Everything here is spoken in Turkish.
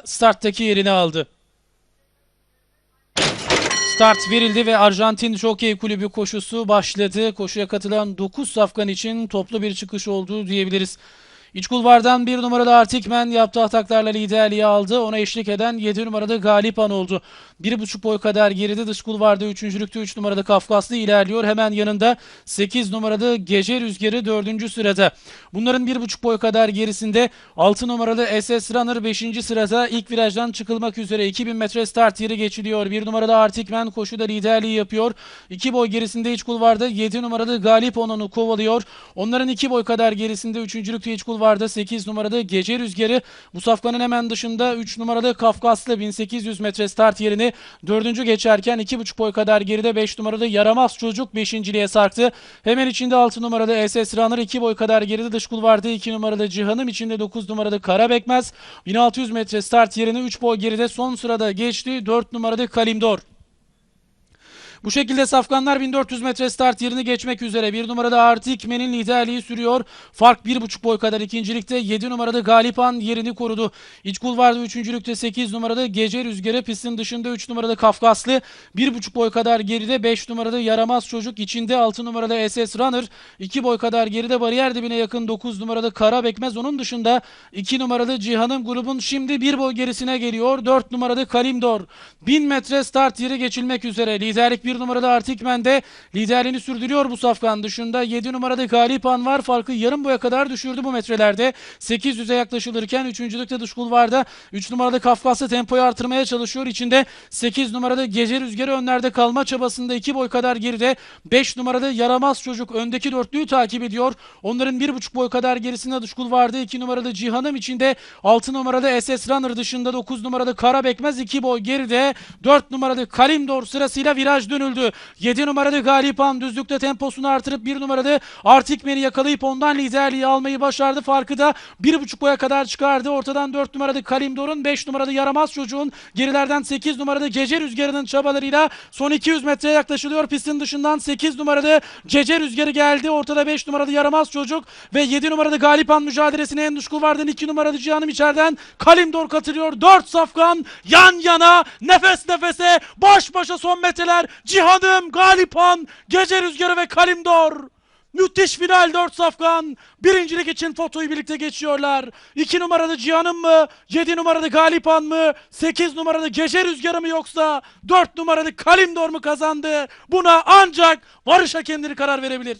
da starttaki yerini aldı. Start verildi ve Arjantin Jockey Kulübü koşusu başladı. Koşuya katılan 9 safkan için toplu bir çıkış oldu diyebiliriz. İç kulvardan bir numaralı Artikmen yaptığı ataklarla liderliği aldı. Ona eşlik eden 7 numaralı Galipan oldu. 1,5 boy kadar geride dış kulvarda 3. 3 numaralı Kafkaslı ilerliyor. Hemen yanında 8 numaralı Gece Rüzgarı 4. sırada. Bunların 1,5 boy kadar gerisinde 6 numaralı SS Runner 5. sırada ilk virajdan çıkılmak üzere 2000 metre start yeri geçiliyor. 1 numaralı Artikmen koşuda liderliği yapıyor. 2 boy gerisinde iç kulvarda 7 numaralı Galip Onan'ı kovalıyor. Onların 2 boy kadar gerisinde 3. iç kulvarda 8 numaralı Gece Rüzgarı. Bu safkanın hemen dışında 3 numaralı Kafkaslı 1800 metre start yerini 4. geçerken 2,5 boy kadar geride 5 numaralı Yaramaz Çocuk 5.liğe sarktı. Hemen içinde 6 numaralı SS Runner 2 boy kadar geride dış kulvarda 2 numaralı Cihanım içinde 9 numaralı Karabekmez 1600 metre start yerini 3 boy geride son sırada geçti. 4 numaralı Kalimdor. Bu şekilde Safkanlar 1400 metre start yerini geçmek üzere. Bir numarada Artikmen'in liderliği sürüyor. Fark 1,5 boy kadar ikincilikte 7 numarada Galipan yerini korudu. İç kulvarda üçüncülükte 8 numarada Gece Rüzgarı pistin dışında 3 numarada Kafkaslı. 1,5 boy kadar geride 5 numarada Yaramaz Çocuk içinde 6 numarada SS Runner. 2 boy kadar geride bariyer dibine yakın 9 numarada Kara Bekmez. Onun dışında 2 numarada Cihan'ın grubun şimdi 1 boy gerisine geliyor. 4 numarada Kalimdor. 1000 metre start yeri geçilmek üzere. Liderlik 1 numarada Artikmen'de liderliğini sürdürüyor bu safkan. Dışında 7 numarada Galipan var. Farkı yarım boya kadar düşürdü bu metrelerde. 800'e yaklaşılırken 3. dış kulvarda 3 numarada Kafkaslı tempoyu artırmaya çalışıyor. İçinde 8 numarada Gece Rüzgarı önlerde kalma çabasında 2 boy kadar geride. 5 numarada Yaramaz Çocuk öndeki dörtlüyü takip ediyor. Onların 1,5 boy kadar gerisinde dış kulvarda 2 numarada Cihanım içinde 6 numarada SS Runner dışında 9 numarada Karabekmez 2 boy geride. 4 numarada Kalimdor sırasıyla viraj dönüldü. 7 numarada Galipan düzlükte temposunu artırıp 1 numarada Artikmen'i yakalayıp ondan liderliği almayı başardı. Farkı da 1,5 boya kadar çıkardı. Ortadan 4 numarada Kalimdor'un 5 numarada Yaramaz Çocuğun gerilerden 8 numarada Gece Rüzgarı'nın çabalarıyla son 200 metreye yaklaşılıyor. Pistin dışından 8 numarada Gece Rüzgarı geldi. Ortada 5 numarada Yaramaz Çocuk ve 7 numarada Galipan mücadelesine en dış kulvardan 2 numarada Cihanım içeriden Kalimdor katılıyor. 4 safkan yan yana nefes nefese baş başa son metreler Cihanım, Galipan, Gece Rüzgarı ve Kalimdor. Müthiş final 4 safkan. Birincilik için fotoyu birlikte geçiyorlar. 2 numarada Cihan'ın mı? 7 numarada Galipan mı? 8 numarada Gece Rüzgarı mı yoksa 4 numarada Kalimdor mu kazandı? Buna ancak Barış hakemleri karar verebilir.